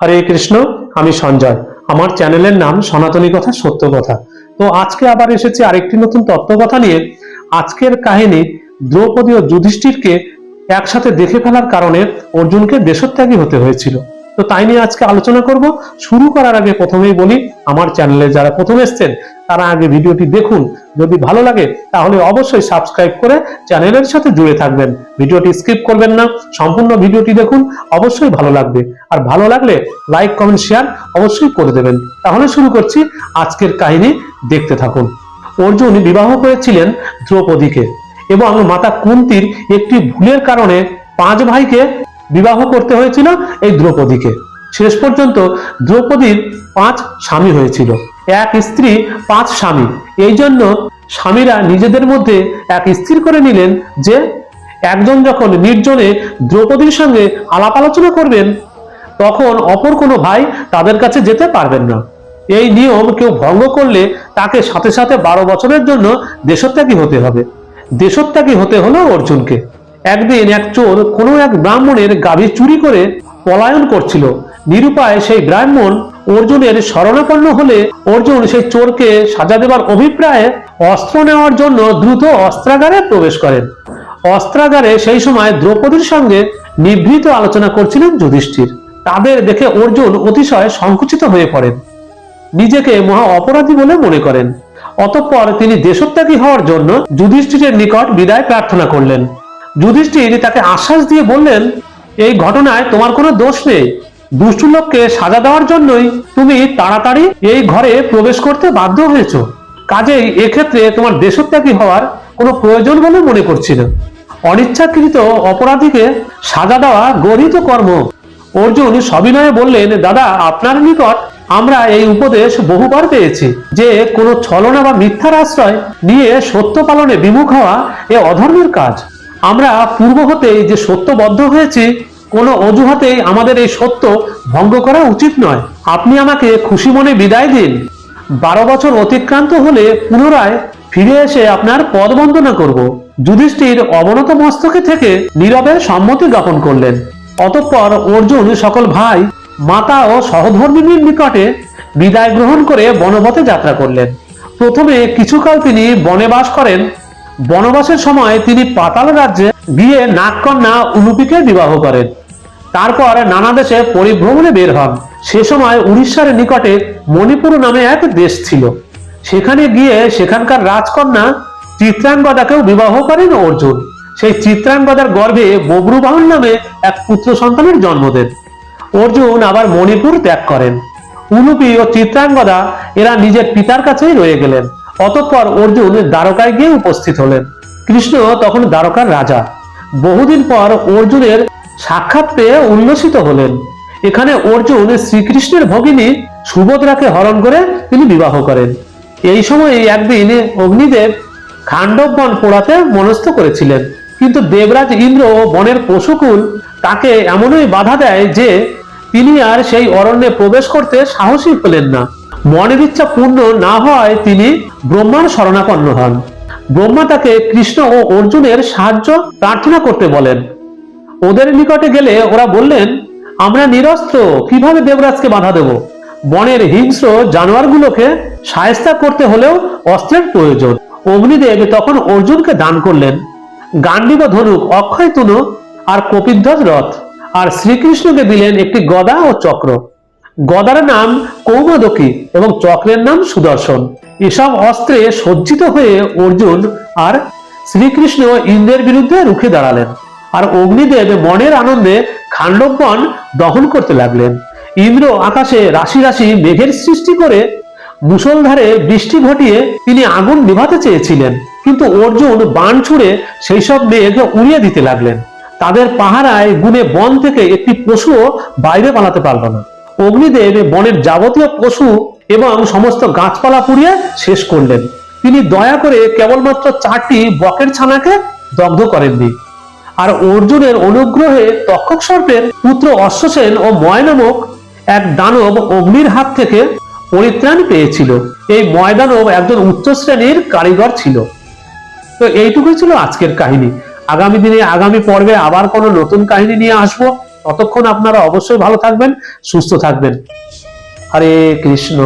হরে কৃষ্ণ, আমি সঞ্জয়। আমার চ্যানেলের নাম সনাতনী কথা, সত্য কথা। তো আজকে আবার এসেছি আরেকটি নতুন তত্ত্ব কথা নিয়ে। আজকের কাহিনী দ্রৌপদী ও যুধিষ্ঠিরকে একসাথে দেখে ফেলার কারণে অর্জুনকে দেশত্যাগী হতে হয়েছিল। তো তাই নিয়ে আজকে আলোচনা করব। শুরু করার আগে প্রথমেই বলি, আমার চ্যানেলে যারা প্রথম এসছেন, তারা আগে ভিডিওটি দেখুন। যদি ভালো লাগে, তাহলে অবশ্যই সাবস্ক্রাইব করে চ্যানেলের সাথে জুড়ে থাকবেন। ভিডিওটি স্কিপ করবেন না, সম্পূর্ণ ভিডিওটি দেখুন, অবশ্যই ভালো লাগবে। আর ভালো লাগলে লাইক কমেন্ট শেয়ার অবশ্যই করে দেবেন। তাহলে শুরু করছি আজকের কাহিনী দেখতে থাকুন। অর্জুন বিবাহ করেছিলেন দ্রৌপদীকে এবং মাতা কুন্তির একটি ভুলের কারণে পাঁচ ভাইকে বিবাহ করতে হয়েছিল এই দ্রৌপদীকে। শেষ পর্যন্ত দ্রৌপদীর পাঁচ স্বামী হয়েছিল। এক স্ত্রী, পাঁচ স্বামী। এই জন্য স্বামীরা নিজেদের মধ্যে এক স্থির করে নিলেন যে, একজন যখন নির্জনে দ্রৌপদীর সঙ্গে আলাপ আলোচনা করবেন, তখন অপর কোনো ভাই তাদের কাছে যেতে পারবেন না। এই নিয়ম কেউ ভঙ্গ করলে তাকে সাথে সাথে বারো বছরের জন্য দেশত্যাগী হতে হবে। দেশত্যাগী হতে হলো অর্জুনকে। একদিন এক চোর কোনো এক ব্রাহ্মণের গাভী চুরি করে পলায়ন করছিল। নিরুপায় সেই ব্রাহ্মণ অর্জুনের শরণাপন্ন হলে অর্জুন সেই চোরকে সাজা দেবার অভিপ্রায়ে অস্ত্র নেওয়ার জন্য দ্রুত অস্ত্রাগারে প্রবেশ করেন। অস্ত্রাগারে সেই সময় দ্রৌপদীর সঙ্গে নিভৃত আলোচনা করছিলেন যুধিষ্ঠির। তাদের দেখে অর্জুন অতিশয় সংকুচিত হয়ে পড়েন। নিজেকে মহা অপরাধী বলে মনে করেন। অতঃপর তিনি দেশত্যাগী হওয়ার জন্য যুধিষ্ঠিরের নিকট বিদায় প্রার্থনা করলেন। যুধিষ্ঠির তাকে আশ্বাস দিয়ে বললেন, এই ঘটনায় তোমার কোনো দোষ নেই। দুষ্টু লোককে সাজা দেওয়ার জন্যই তুমি তাড়াতাড়ি এই ঘরে প্রবেশ করতে বাধ্য হয়েছ। কাজেই এক্ষেত্রে তোমার দেশত্যাগী হওয়ার কোনো প্রয়োজন বলে মনে করছি না। অনিচ্ছাকৃত অপরাধীকে সাজা দেওয়া গরিত কর্ম। অর্জুন সবিনয়ে বললেন, দাদা, আপনার নিকট আমরা এই উপদেশ বহুবার পেয়েছি, যে কোনো ছলনা বা মিথ্যার আশ্রয় নিয়ে সত্য পালনে বিমুখ হওয়া এ অধর্মের কাজ। আমরা পূর্ব হতেই যে সত্যবদ্ধ হয়েছি, কোনো অজুহাতেই আমাদের এই সত্য ভঙ্গ করা উচিত নয়। আপনি আমাকে খুশি মনে বিদায় দিন। বারো বছর অতিক্রান্ত হলে পুনরায় ফিরে এসে আপনার পদ বন্দনা করব। যুধিষ্ঠির অবনত মস্তকে থেকে নীরবে সম্মতি জ্ঞাপন করলেন। অতঃপর অর্জুন সকল ভাই, মাতা ও সহধর্মিনীর নিকটে বিদায় গ্রহণ করে বনপথে যাত্রা করলেন। প্রথমে কিছুকাল তিনি বনে বাস করেন। বনবাসের সময় তিনি পাতাল রাজ্যে গিয়ে নাগকন্যা উলুপিকে বিবাহ করেন। তারপর নানা দেশে পরিভ্রমণে বের হন। সে সময় উড়িষ্যার নিকটে মণিপুর নামে এক দেশ ছিল। সেখানে গিয়ে সেখানকার রাজকন্যা চিত্রাঙ্গদাকেও বিবাহ করেন অর্জুন। সেই চিত্রাঙ্গদার গর্ভে বব্রুবাহন নামে এক পুত্র সন্তানের জন্ম দেন। অর্জুন আবার মণিপুর ত্যাগ করেন। উলুপি ও চিত্রাঙ্গদা এরা নিজের পিতার কাছেই রয়ে গেলেন। অতঃপর অর্জুন দ্বারকায় গিয়ে উপস্থিত হলেন। কৃষ্ণ তখন দ্বারকার রাজা। বহুদিন পর অর্জুনের সাক্ষাৎ পেয়ে উল্লসিত হলেন। এখানে অর্জুন শ্রীকৃষ্ণের ভগিনী সুভদ্রাকে হরণ করে তিনি বিবাহ করেন। এই সময়ে একদিন অগ্নিদেব খাণ্ডব বন পোড়াতে মনস্থ করেছিলেন। কিন্তু দেবরাজ ইন্দ্র বনের পশুকুল তাকে এমনই বাধা দেয় যে তিনি আর সেই অরণ্যে প্রবেশ করতে সাহসী হলেন না। মনের ইচ্ছা পূর্ণ না হওয়ায় তিনি ব্রহ্মার শরণাপন্ন হন। ব্রহ্মা তাকে কৃষ্ণ ও অর্জুনের সাহায্য প্রার্থনা করতে বলেন। ওদের নিকটে গেলে ওরা বললেন, আমরা নিরস্ত্র, কীভাবে দেবরাজকে বাধা দেব? বনের হিংস্র জানোয়ারগুলোকে সায়স্তা করতে হলেও অস্ত্রের প্রয়োজন। অগ্নিদেব তখন অর্জুনকে দান করলেন। গান্ডীব ধনুক, অক্ষয় তনু আর কপিধ্বজ রথ আর শ্রীকৃষ্ণকে দিলেন একটি গদা ও চক্র। গদার নাম কৌমদকী এবং চক্রের নাম সুদর্শন। এসব অস্ত্রে সজ্জিত হয়ে অর্জুন আর শ্রীকৃষ্ণ ইন্দ্রের বিরুদ্ধে রুখে দাঁড়ালেন আর অগ্নিদেব মনের আনন্দে খাণ্ডবন দহন করতে লাগলেন। ইন্দ্র আকাশে রাশি রাশি মেঘের সৃষ্টি করে মুষলধারে বৃষ্টি ঘটিয়ে তিনি আগুন নিভাতে চেয়েছিলেন। কিন্তু অর্জুন বান ছুড়ে সেই সব মেঘ উড়িয়ে দিতে লাগলেন। তাদের পাহারায় গুনে বন থেকে একটি পশুও বাইরে পালাতে পারল না। অগ্নিদেব বনের যাবতীয় পশু এবং সমস্ত গাছপালা পুড়িয়ে শেষ করলেন। তিনি দয়া করে কেবলমাত্র চারটি বকের ছানাকে দগ্ধ করেননি। আর অর্জুনের অনুগ্রহে তক্ষক সর্পের পুত্র অশ্বসেন ও ময় নামক এক দানব অগ্নির হাত থেকে পরিত্রাণ পেয়েছিল। এই ময়দানব একজন উচ্চ শ্রেণির কারিগর ছিল। তো এইটুকুই ছিল আজকের কাহিনী। আগামী দিনে, আগামী পর্বে আবার কোনো নতুন কাহিনী নিয়ে আসব। ততক্ষণ আপনারা অবশ্যই ভালো থাকবেন সুস্থ থাকবেন। হরে কৃষ্ণ।